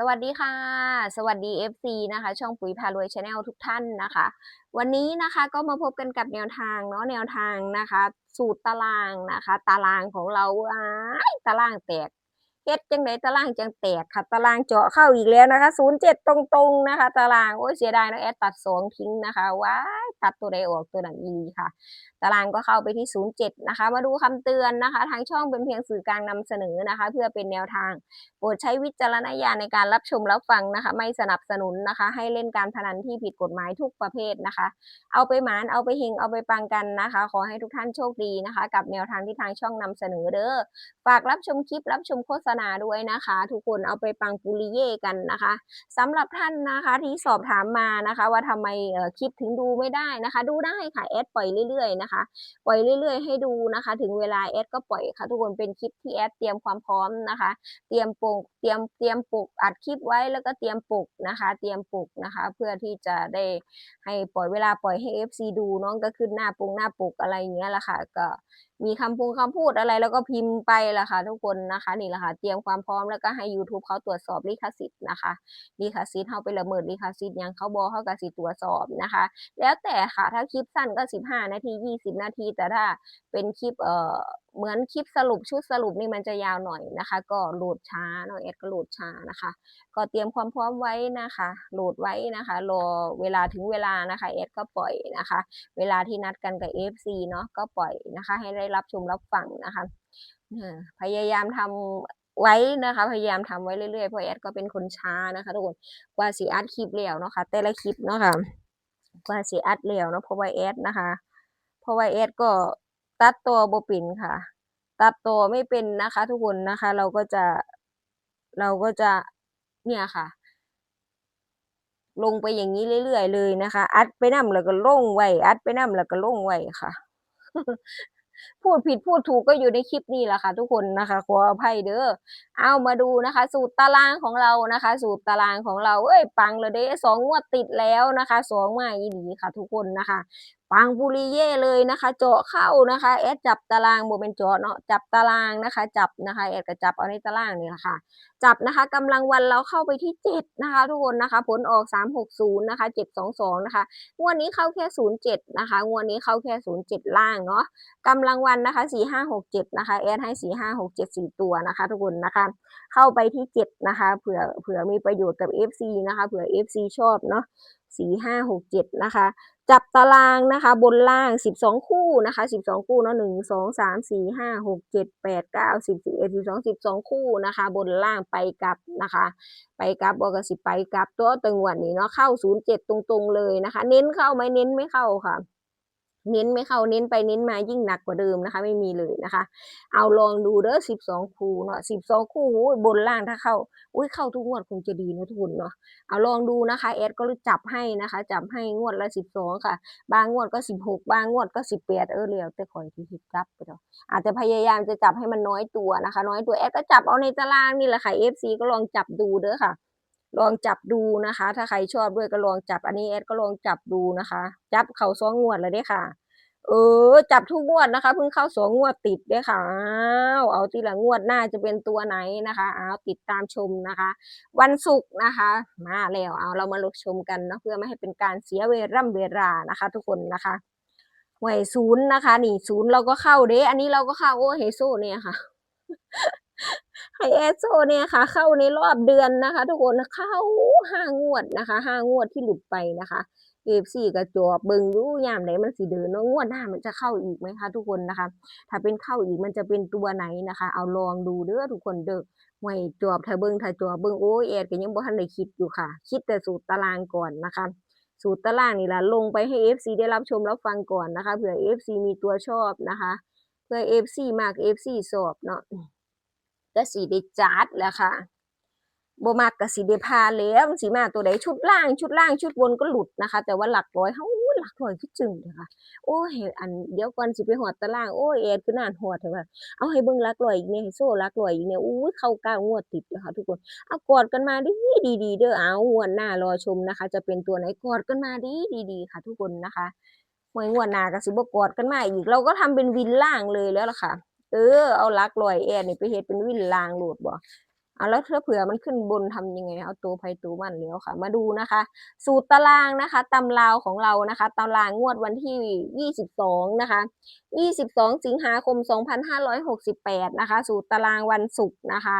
สวัสดีค่ะ สวัสดี FC นะคะ ช่องปุ๋ยพารวยชาแนลทุกท่านนะคะ วันนี้นะคะก็มาพบกันกับแนวทางเนาะแนวทางนะคะ สูตรตารางนะคะ ตารางของเราอ้ายตารางแตกเฮ็ดจังไดตารางจังแตกค่ะ ตารางเจาะเข้าอีกแล้วนะคะ07ตรงๆนะคะ ตารางโอ้ยเสียดายนะแอดตัดสองทิ้งนะคะว้ายตัดตัวใดออกตัวนั้นอีค่ะตารางก็เข้าไปที่ 07 นะคะ มาดูคำเตือนนะคะ ทางช่องเป็นเพียงสื่อกลางนำเสนอนะคะ เพื่อเป็นแนวทาง โปรดใช้วิจารณญาณในการรับชมรับฟังนะคะ ไม่สนับสนุนนะคะ ให้เล่นการพนันที่ผิดกฎหมายทุกประเภทนะคะ เอาไปหมานเอาไปเฮงเอาไปปังกันนะคะ ขอให้ทุกท่านโชคดีนะคะ กับแนวทางที่ทางช่องนำเสนอเด้อฝากรับชมคลิปรับชมโฆษณาด้วยนะคะ ทุกคนเอาไปปังปุริเย่กันนะคะสำหรับท่านนะคะที่สอบถามมานะคะ ว่าทำไมเอ่อคลิปถึงดูไม่ได้นะคะ ดูได้ค่ะแอดปล่อยเรื่อยๆนะคะปล่อยเรื่อยๆให้ดูนะคะ ถึงเวลาแอดก็ปล่อยค่ะ ทุกคนเป็นคลิปที่แอดเตรียมความพร้อมนะคะ เตรียมปกเตรียมเตรียมปกอัดคลิปไว้แล้วก็เตรียมปกนะคะ เตรียมปกนะคะ เพื่อที่จะได้ให้ปล่อยเวลาปล่อยให้ FC ดูน้องก็ขึ้นหน้าปงหน้าปกอะไรอย่างเงี้ยละค่ะก็มีคำพูงคำพูดอะไรแล้วก็พิมพ์ไปละค่ะ ทุกคนนะคะนี่ละค่ะเตรียมความพร้อมแล้วก็ให้ YouTube เขาตรวจสอบลิขสิทธิ์นะคะลิขสิทธิ์เขาไปละเมิดลิขสิทธิ์ยังเขาบอเขาก็สิตรวจสอบนะคะ แล้วแต่ค่ะถ้าคลิปสั้นก็ 15 นาที20นาที แต่ถ้าเป็นคลิปเอ่อเหมือนคลิปสรุปชุดสรุปนี่มันจะยาวหน่อยนะคะ ก็โหลดช้าเนาะแอดก็โหลดช้านะคะ ก็เตรียมความพร้อมไว้นะคะ โหลดไว้นะคะรอเวลาถึงเวลานะคะแอดก็ปล่อยนะคะ เวลาที่นัดกันกับ FC เนาะก็ปล่อยนะคะ ให้ได้รับชมรับฟังนะคะพยายามทำไว้นะคะ พยายามทำไว้เรื่อยๆเพราะแอดก็เป็นคนช้านะคะทุกคนกว่าสีอัดคลิปแล้วเนาะค่ะแต่ละคลิปเนาะค่ะกว่าสิอัดแล้วเนาะเพราะว่าแอดนะคะ ราะว่าแอดก็ตัดตัวบป็นค่ะ ตัดตัวไม่เป็นนะคะ ทุกคนนะคะ เราก็จะเราก็จะเนี่ยค่ะ ลงไปอย่างนี้เรื่อยๆเลยนะคะ อัดไปนํแล้วก็ลงไว้อัดไปนํแล้วก็ลงไว้ค่ะ พูดผิดพูดถูกก็อยู่ในคลิปนี้แหละค่ะ ทุกคนนะคะ ขออภัยเด้อเอามาดูนะคะ สูตรตารางของเรานะคะ สูตรตารางของเราเอ้ยปังเลยเด้สองงวดติดแล้วนะคะสองมาอีหลีค่ะ ทุกคนนะคะ ปังบุริเย่เลยนะคะ เจาะเข้านะคะแอดจับตารางโบเป็นเจาะเนาะจับตารางนะคะ จับนะคะแอดก็จับเอาในตารางนี่แหละค่ะ จับนะคะกำลังวันเราเข้าไปที่ 7 นะคะ ทุกคนนะคะ ผลออก 360 นะคะ 722 นะคะงวดนี้เข้าแค่ 07 นะคะงวดนี้เข้าแค่ 07 ล่างเนาะกำลังวันนะคะ 4567 นะคะแอดให้ 4567 4 ตัวนะคะ ทุกคนนะคะ เข้าไปที่ 7 นะคะเผื่อเผื่อมีประโยชน์กับ FC นะคะเผื่อ FC ชอบเนาะ4567 นะคะ จับตารางนะคะบนล่าง 12 คู่นะคะ 12 คู่เนาะ1 2 3 4 5 6 7 8 9 10 11 12 12 คู่นะคะ บนล่างไปกลับนะคะ ไปกลับบอกสิไปกลับตัวตังวันนี้เนาะเข้า 07 ตรงๆเลยนะคะ เน้นเข้าไหมเน้นไม่เข้าค่ะ เน้นไม่เข้าเน้นไปเน้นมายิ่งหนักกว่าเดิมนะคะ ไม่มีเลยนะคะ เอาลองดูเด้อ12คู่เนาะ12คู่อุ้ยบนล่างถ้าเข้าอุ้ยเข้าทุกงวดคงจะดีนะทุกคนเนาะเอาลองดูนะคะแอดก็จับให้นะคะ จับให้งวดละสิบสองค่ะ บางงวดก็สิบหกบางงวดก็สิบแปดเออเรียวแต่คอยที่หิบจับไปเนาะอาจจะพยายามจะจับให้มันน้อยตัวนะคะ น้อยตัวแอดก็จับเอาในตารางนี่แหละค่ะ FC ก็ลองจับดูเด้อค่ะ ลองจับดูนะคะ ถ้าใครชอบด้วยก็ลองจับอันนี้แอดก็ลองจับดูนะคะ จับเข่าสองงวดแล้วเด้ค่ะ เออ จับทุกงวดนะคะเพิ่งเข้าสองงวดติดด้ค่ะอ้าวเอาทีละงวดหน้าจะเป็นตัวไหนนะคะ เอาติดตามชมนะคะ วันศุกร์นะคะ มาแล้วเอาเรามาลกชมกันนะเพื่อไม่ให้เป็นการเสียเวล่ำเวลานะคะ ทุกคนนะคะหวยศูนย์นะคะ นี่ศูนย์เราก็เข้าเด้อันนี้เราก็เข้าโอ้เฮโซเนี่ยค่ะ ไฮเอสโซเนี่ยค่ะ เข้าในรอบเดือนนะคะ ทุกคนเข้าห้างวดนะคะห้างวดที่หลุดไปนะคะเอฟซีกระจอบเบิงยู่ยามไหนมันสีเดินเนาะงวดหน้ามันจะเข้าอีกไหมคะ ทุกคนนะคะ ถ้าเป็นเข้าอีกมันจะเป็นตัวไหนนะคะ เอาลองดูเด้อทุกคนเด้อหวยจอบถ้าเบิงถ้าจอบเบิงโอ้ยแอดก็ยังบ่ทันได้คิดอยู่ค่ะ คิดแต่สูตรตารางก่อนนะคะ สูตรตารางนี่ละลงไปให้ FC ได้รับชมรับฟังก่อนนะคะเผื่อ FC มีตัวชอบนะคะเผื่อ FC มาก FC ชอบเนาะ ก็สิได้จัดแล้วค่ะบ่มักก็สิได้พาแล้วสิมาตัวใดชุดล่างชุดล่างชุดบนก็หลุดนะคะ แต่ว่าหลักร้อยเฮาหลักร้อยคือจึงเด้อค่ะโอ้ยอันเดี๋ยวก่อนสิไปฮอดตารางโอ้ยแอดคือนานฮอดแท้ว่าเอาให้เบิ่งหลักร้อยอีกแหน่ให้โซ่หลักร้อยอีกแหน่ยอู้เข้าก้างวดติดเลยค่ะทุกคนเอากอดกันมาดีดีดีเด้อเอางวดหน้ารอชมนะคะ จะเป็นตัวไหนกอดกันมาดีดีดีค่ะ ทุกคนนะคะหวยงวดหน้าก็สิบกอดกันมาอีก เราก็ทำเป็นวินล่างเลยแล้วล่ะค่ะ เออเอาลักร้อยแอดนี่ไปเฮ็ดเป็นวินลางโลดบ่เอาแล้วถ้าเผื่อมันขึ้นบนทำยังไง เอาตัวไพตัวมันแล้วค่ะ มาดูนะคะ สูตรตารางนะคะตำราวของเรานะคะ ตารางงวดวันที่ 22 นะคะ 22 สิงหาคม 2568 นะคะ สูตรตารางวันศุกร์นะคะ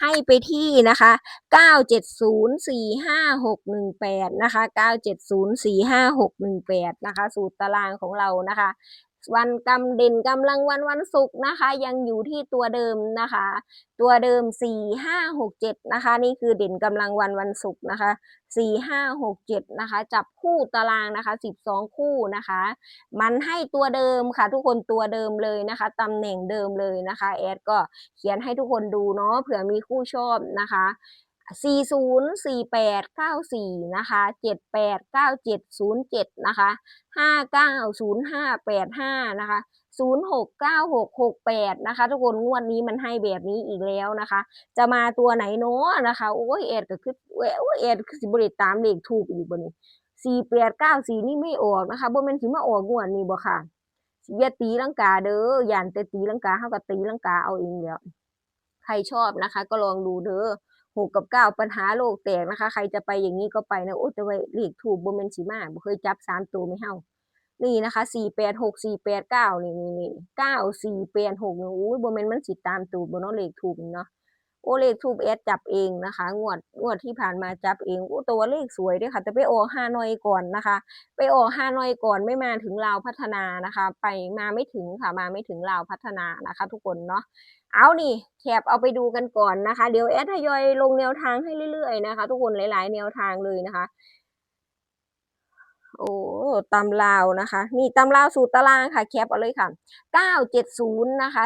ให้ไปที่นะคะ 9704561นะคะ 9704561นะคะ สูตรตารางของเรานะคะ วันกำเด่นกำลังวันวันศุกร์นะคะ ยังอยู่ที่ตัวเดิมนะคะ ตัวเดิม4 5 6 7นะคะ นี่คือเด่นกำลังวันวันศุกร์นะคะ4 5 6 7นะคะ จับคู่ตารางนะคะ12คู่นะคะ มันให้ตัวเดิมค่ะ ทุกคนตัวเดิมเลยนะคะตำแหน่งเดิมเลยนะคะแอดก็เขียนให้ทุกคนดูเนาะเผื่อมีคู่ชอบนะคะ 40 48 94 นะคะ 78 97 07 นะคะ 59 05 85 นะคะ 06 96 68 นะคะ ทุกคนงวดนี้มันให้แบบนี้อีกแล้วนะคะ จะมาตัวไหนเนาะนะคะ โอ้ยแอดก็คือโอ้ยแอดสิบริตามเลขถูกอีกบ่นี่สี่แปดเก้าสี่นี่ไม่ออกนะคะบ่แม่นสิมาออกงวดนี้บ่ค่ะอย่าตีลังกาเด้อย่านแต่ตีลังกาเฮาก็ตีลังกาเอาเองแล้วใครชอบนะคะ ก็ลองดูเด้อ หกกับเก้าปัญหาโลกแตกนะคะ ใครจะไปอย่างนี้ก็ไปนะโอ้แต่ว่าเลขถูกบ่แม่นชิมาบ่เคยจับสามตัวไม่เฮานี่นะคะสี่แปดหกสี่แปดเก้านี่นี่นี่เก้าสี่แปดหกเนี่ยอุ้ยบ่แม่นมันสิตามตูดบนน้องเลขถูกเนาะ เลขทูบเอดจับเองนะคะ งวดงวดที่ผ่านมาจับเองโอ้ตัวเลขสวยด้วยค่ะ แต่ไปโอห้านอยก่อนนะคะ ไปโอห้านอยก่อนไม่มาถึงราวพัฒนานะคะ ไปมาไม่ถึงค่ะมาไม่ถึงราวพัฒนานะคะ ทุกคนเนาะเอานี่แคบเอาไปดูกันก่อนนะคะ เดี๋ยวแอดทยอยลงแนวทางให้เรื่อยๆนะคะ ทุกคนหลาย ๆ แนวทางเลยนะคะ โอ้ตำลาวนะคะนี่ตำลาวสูตรตารางค่ะ แคปเอาเลยค่ะ 970 นะคะ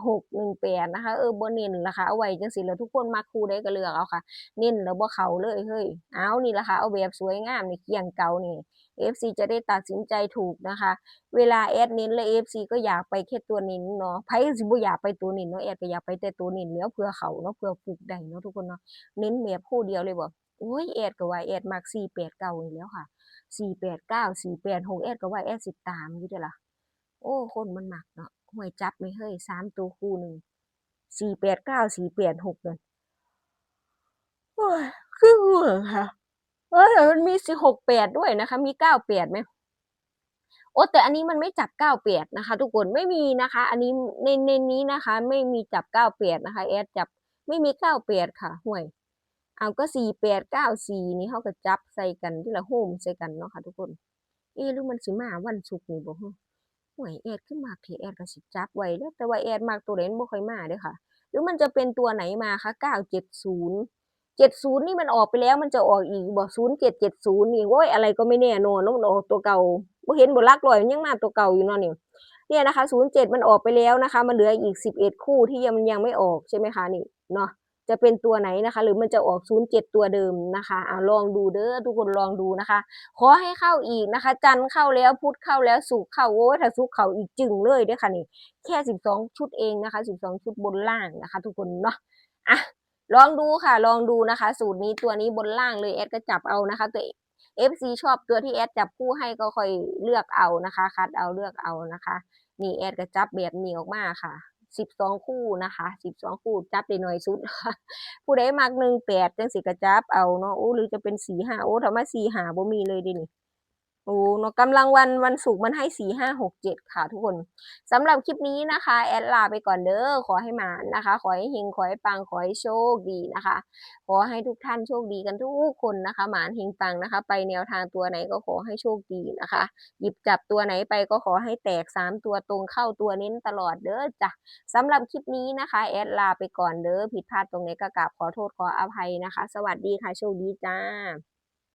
45618 นะคะ เออบ่เน้นละค่ะ เอาไว้จังสิแล้วทุกคนมักคู่ได้ก็เลือกเอาค่ะ เน้นแล้วบ่เขาเลยเฮ้ย เอานี่ละค่ะ เอาแบบสวยงามนี่เกี่ยงเก่านี่ FC จะได้ตัดสินใจถูกนะคะ เวลาแอดเน้นและ FC ก็อยากไปแค่ตัวเน้นเนาะไผสิบ่อยากไปตัวเน้นเนาะแอดก็อยากไปแต่ตัวเน้นแล้วเพื่อเขาเนาะเพื่อฟุกได้เนาะทุกคนเนาะ เน้นแบบคู่เดียวเลยบ่โอ้ยแอดก็ว่าแอดมัก489นี่แล้วค่ะ สี่แปดเก้าสี่แปดหกแอดก็ว่าแอดสิตามอยู่เด้อล่ะโอ้คนมันหมักเนาะห่วยจับไม่เฮ้ยสามตัวคู่หนึ่งสี่แปดเก้าสี่แปดหกเลยโอ้ยคือห่วงค่ะเอ้ยมันมีสี่หกแปดด้วยนะคะ มีเก้าแปดไหมโอ้แต่อันนี้มันไม่จับเก้าแปดนะคะ ทุกคนไม่มีนะคะ อันนี้ในในนี้นะคะ ไม่มีจับเก้าแปดนะคะแอดจับไม่มีเก้าแปดค่ะห่วย เอาก็สี่แปดเก้าสี่นี่เขาก็จับใส่กันที่ละโฮมใส่กันเนาะค่ะทุกคน เอ๊หรือมันสิมาวันศุกร์นี่บ่ฮะห่วยแอดขึ้นมาเพแอดก็สิจับไว้เด้อแต่ว่าแอดมากตัวเล่นบ่ค่อยมาเด้อค่ะ หรือมันจะเป็นตัวไหนมาคะ970 70นี่มันออกไปแล้วมันจะออกอีกบ่0770นี่โอ้ยอะไรก็ไม่แน่นอนเนาะมันออกตัวเก่าบ่เห็นบ่ลักร้อยมันยังมาตัวเก่าอยู่เนาะนี่เนี่ยนะคะ07มันออกไปแล้วนะคะ มันเหลืออีก11คู่ที่ยังมันยังไม่ออกใช่ไหมคะนี่เนาะ จะเป็นตัวไหนนะคะ หรือมันจะออก07ตัวเดิมนะคะอ่าลองดูเด้อทุกคนลองดูนะคะ ขอให้เข้าอีกนะคะ จันเข้าแล้วพุธเข้าแล้วสุกเข้าโอ้ยถ้าสุกเข้าอีกจึงเลยเด้อค่ะนี่แค่ 12 ชุดเองนะคะ 12 ชุดบนล่างนะคะ ทุกคนเนาะอะลองดูค่ะ ลองดูนะคะ สูตรนี้ตัวนี้บนล่างเลยแอดก็จับเอานะคะ ตัว FC ชอบตัวที่แอดจับคู่ให้ก็ค่อยเลือกเอานะคะ คัดเอาเลือกเอานะคะ นี่แอดก็จับแบบนี้ออกมาค่ะ สิบสองคู่นะคะสิบสองคู่จับได้หน่อยสุด ผู้ใดมักหนึ่งแปดจังสิก็จับเอาเนาะโอ้หรือจะเป็นสี่ห้าโอ้ทำไมสี่ห้าบ่มีเลยดินี่ โอ้เนาะกำลังวันวันศุกร์มันให้สี่ห้าหกเจ็ดค่ะทุกคนสำหรับคลิปนี้นะคะ แอดลาไปก่อนเด้อขอให้หมานนะคะ ขอให้เฮงขอให้ปังขอให้โชคดีนะคะ ขอให้ทุกท่านโชคดีกันทุกคนนะคะ หมานเฮงปังนะคะ ไปแนวทางตัวไหนก็ขอให้โชคดีนะคะ หยิบจับตัวไหนไปก็ขอให้แตกสามตัวตรงเข้าตัวเน้นตลอดเด้อจ้ะสำหรับคลิปนี้นะคะแอดลาไปก่อนเด้อผิดพลาดตรงไหนก็กราบขอโทษขออภัยนะคะ สวัสดีค่ะโชคดีจ้า